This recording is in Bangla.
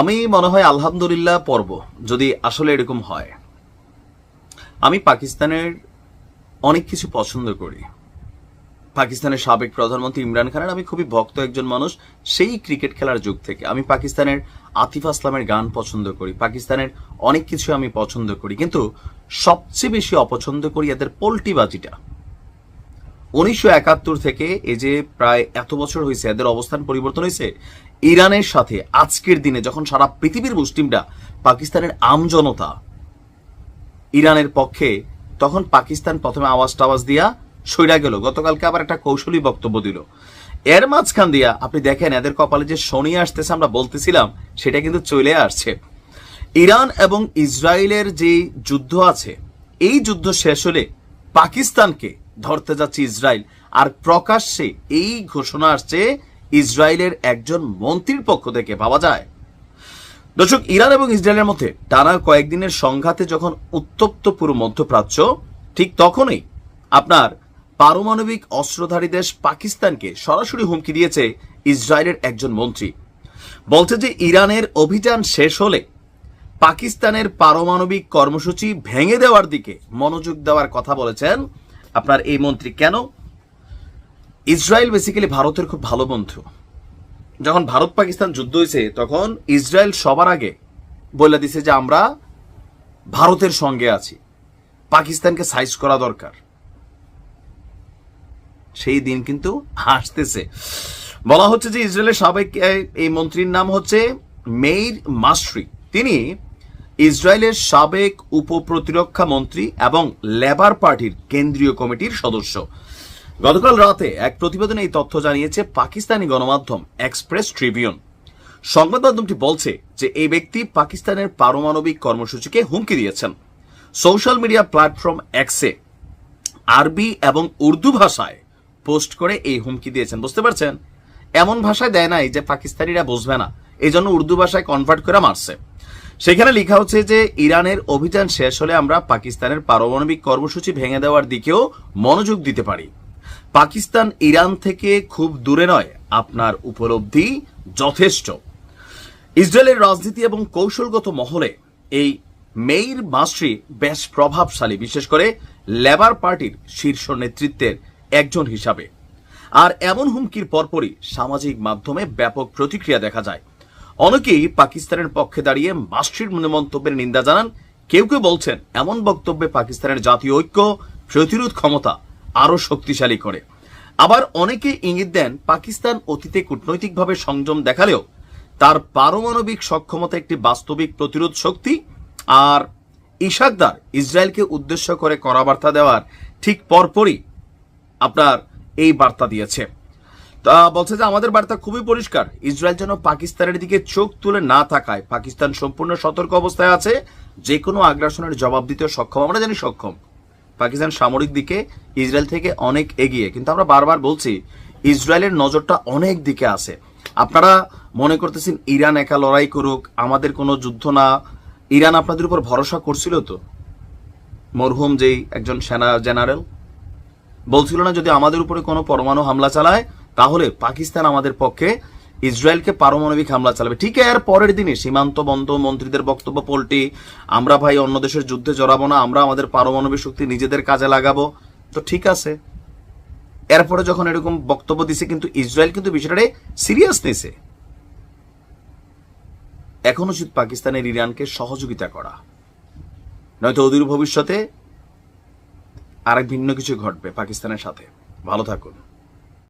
আমি মনে হয় আলহামদুলিল্লাহ পর্ব, যদি আসলে এরকম হয়। আমি পাকিস্তানের অনেক কিছু পছন্দ করি। পাকিস্তানের সাবেক প্রধানমন্ত্রী ইমরান খানের, আমি খুবই ভক্ত একজন মানুষ, সেই ক্রিকেট খেলার যুগ থেকে। আমি পাকিস্তানের আতিফ আসলামের গান পছন্দ করি, পাকিস্তানের অনেক কিছু আমি পছন্দ করি, কিন্তু সবচেয়ে বেশি অপছন্দ করি এদের পোল্টিবাজিটা। উনিশশো একাত্তর থেকে এই যে প্রায় এত বছর হয়েছে এদের অবস্থান পরিবর্তন হয়েছে ইরানের সাথে আজকের দিনে যখন সারা পৃথিবীর মুসলিমরা পাকিস্তানের আমজনতা ইরানের পক্ষে, তখন পাকিস্তান প্রথমে আওয়াজ টাওয়াজ দিয়া সইরা গেল। গতকালকে আবার একটা কৌশলী বক্তব্য দিল। এর মাঝখান দিয়া, আপনি দেখেন, এদের কপালে যে শনি আসতেছে আমরা বলতেছিলাম, সেটা কিন্তু চলে আসছে। ইরান এবং ইসরায়েলের যে যুদ্ধ আছে, এই যুদ্ধ শেষ হলে পাকিস্তানকে ধরতে যাচ্ছে ইসরায়েল। আর প্রকাশ্যে এই ঘোষণা আসছে ইসরায়েলের একজন মন্ত্রীর পক্ষ থেকে পাওয়া যায়। দর্শক, ইরান এবং ইসরায়েলের মধ্যে টানা কয়েকদিনের সংঘাতে যখন উত্তপ্ত পুরো মধ্যপ্রাচ্য, ঠিক তখনই আপনার পারমাণবিক অস্ত্রধারী দেশ পাকিস্তানকে সরাসরি হুমকি দিয়েছে ইসরায়েলের একজন মন্ত্রী। বলছে যে, ইরানের অভিযান শেষ হলে পাকিস্তানের পারমাণবিক কর্মসূচি ভেঙে দেওয়ার দিকে মনোযোগ দেওয়ার কথা বলেছেন আপনার এই মন্ত্রী। কেন? ইসরায়েল বেসিক্যালি ভারতের খুব ভালো বন্ধু। যখন ভারত পাকিস্তান যুদ্ধ হয়েছে তখন ইসরায়েল সবার আগে বলে দিছে যে আমরা ভারতের সঙ্গে আছি। পাকিস্তানকে সাইজ করা দরকার। সেই দিন কিন্তু হাসতেছে বলা হচ্ছে যে ইসরায়েলের সাবেক এই- মন্ত্রীর নাম হচ্ছে মেইর মাসরি। তিনি ইসরায়েলের সাবেক উপপ্রতিরক্ষা মন্ত্রী এবং লেবার পার্টির কেন্দ্রীয় কমিটির সদস্য। গতকাল রাতে এক প্রতিবেদনে এই তথ্য জানিয়েছে পাকিস্তানি গণমাধ্যম এক্সপ্রেস ট্রিবিউন। সংবাদ মাধ্যমটি বলছে যে এই ব্যক্তি পাকিস্তানের পারমাণবিক কর্মসূচিকে হুমকি দিয়েছেন। সোশ্যাল মিডিয়া প্ল্যাটফর্ম এক্সে আরবি এবং উর্দু ভাষায় পোস্ট করে এই হুমকি দিয়েছেন। বুঝতে পারছেন? এমন ভাষায় দেয় নাই যে পাকিস্তানিরা বুঝবে না। এই জন্য উর্দু ভাষায় কনভার্ট করে মারছে। সেখানে লেখা হচ্ছে যে ইরানের অভিযান শেষ হলে আমরা পাকিস্তানের পারমাণবিক কর্মসূচি ভেঙে দেওয়ার দিকেও মনোযোগ দিতে পারি। পাকিস্তান ইরান থেকে খুব দূরে নয়, আপনার উপলব্ধি যথেষ্ট। ইসরায়েলের রাজনীতি এবং কৌশলগত মহলে এই মেইর মাস্ট্রি বেশ প্রভাবশালী, বিশেষ করে লেবার পার্টির শীর্ষ নেতৃত্বের একজন হিসাবে। আর এমন হুমকির পরপরই সামাজিক মাধ্যমে ব্যাপক প্রতিক্রিয়া দেখা যায়। অনেকেই পাকিস্তানের পক্ষে দাঁড়িয়ে মাস্ট্রির মন্তব্যের নিন্দা জানান। কেউ কেউ বলছেন, এমন বক্তব্যে পাকিস্তানের জাতীয় ঐক্য প্রতিরোধ ক্ষমতা আরও শক্তিশালী করে। আবার অনেকে ইঙ্গিত দেন, পাকিস্তান অতীতে কূটনৈতিকভাবে সংযম দেখালেও তার পারমাণবিক সক্ষমতা একটি বাস্তবিক প্রতিরোধ শক্তি আর ইশাকদার ইসরায়েলকে উদ্দেশ্য করে করা বার্তা দেওয়ার ঠিক পরপরই আপনার এই বার্তা দিয়েছে। তা বলছে যে আমাদের বার্তা খুবই পরিষ্কার, ইসরায়েল যেন পাকিস্তানের দিকে চোখ তুলে না থাকায় পাকিস্তান সম্পূর্ণ সতর্ক অবস্থায় আছে যে কোনো আগ্রাসনের জবাব দিতে সক্ষম, আমরা জানি সক্ষম। পাকিস্তান সামরিক দিকে ইসরায়েল থেকে অনেক এগিয়ে। কিন্তু আমরা বারবার বলছি, ইসরায়েলের নজরটা অনেক দিকে আছে। আপনারা মনে করতেছেন ইরান একা লড়াই করুক, আমাদের কোনো যুদ্ধ না। ইরান আপনাদের উপর ভরসা করছিল তো? মরহুম যেই একজন সেনা জেনারেল বলছিল না, যদি আমাদের উপরে কোনো পরমাণু হামলা চালায়, তাহলে পাকিস্তান আমাদের পক্ষে ইসরায়েলকে পারমাণবিক হামলা চালাবে। ঠিক এর পরের দিনে সীমান্ত বন্ধ, মন্ত্রীদের বক্তব্য পল্টি আমরা ভাই অন্য দেশের যুদ্ধে জড়াবো না, আমরা আমাদের পারমাণবিক শক্তি নিজেদের কাজে লাগাবো। তো ঠিক আছে। এরপরে যখন এরকম বক্তব্য দিছে, কিন্তু ইসরায়েল কিন্তু বিষয়টা সিরিয়াস নিছে। এখন উচিত পাকিস্তানের ইরানকে সহযোগিতা করা। নয়তো অদূর ভবিষ্যতে আরেক ভিন্ন কিছু ঘটবে পাকিস্তানের সাথে। ভালো থাকুন।